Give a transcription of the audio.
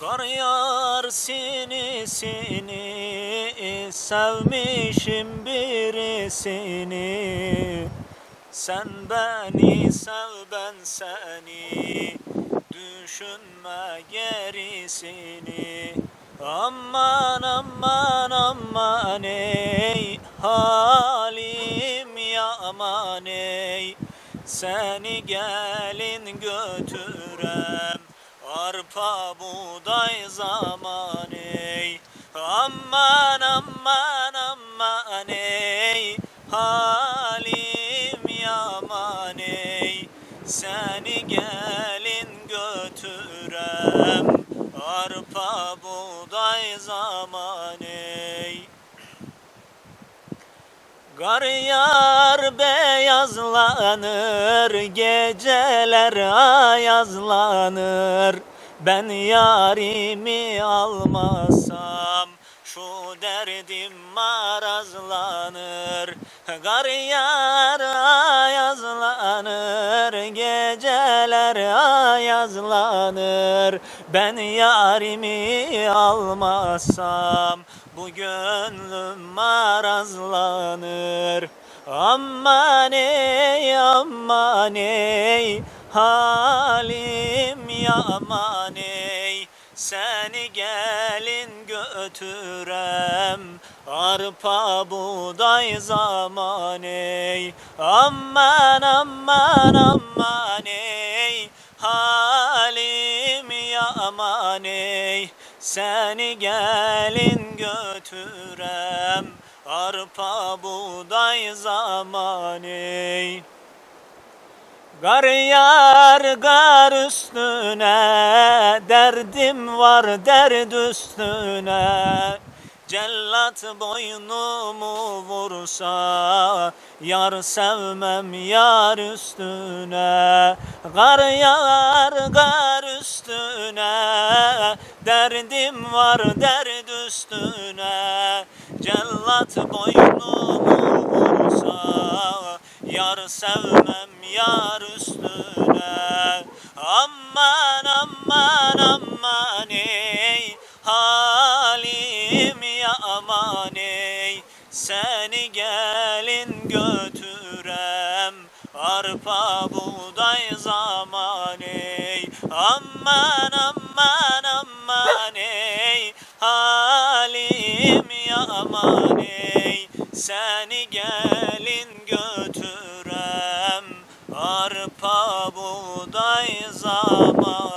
Kar yağar seni seni. Sevmişim birisini. Sen beni sev ben seni. Düşünme gerisini. Aman aman aman ey. Halim yaman ey. Seni gelin götürem Arpa buğday zaman ey. Aman aman aman ey. Halim yaman ey. Seni gelin götürem. Arpa buğday zaman ey Gar yar beyazlanır, geceler ayazlanır. Ben yarimi almasam şu derdim marazlanır. Gar yar ayazlanır, ayazlanır. Ben yarimi almasam bu gönlüm marazlanır. Aman ey aman ey halim yaman ey seni gelin götürem arpa buğday zaman ey aman aman aman ey halim yaman ey seni gelin götürem. Arpa buğday zaman ey. Gar yar gar üstüne derdim var derd üstüne. Cellat boynumu vursa Yar sevmem yar üstüne. Gar yar Var derd üstüne Cellat boynumu vursa Yar sevmem yar üstüne. Aman aman aman ey Halim ya aman ey Seni gelin götürem Arpa buğday zaman ey. Aman aman Beni gelin götürem arpa buğday zaman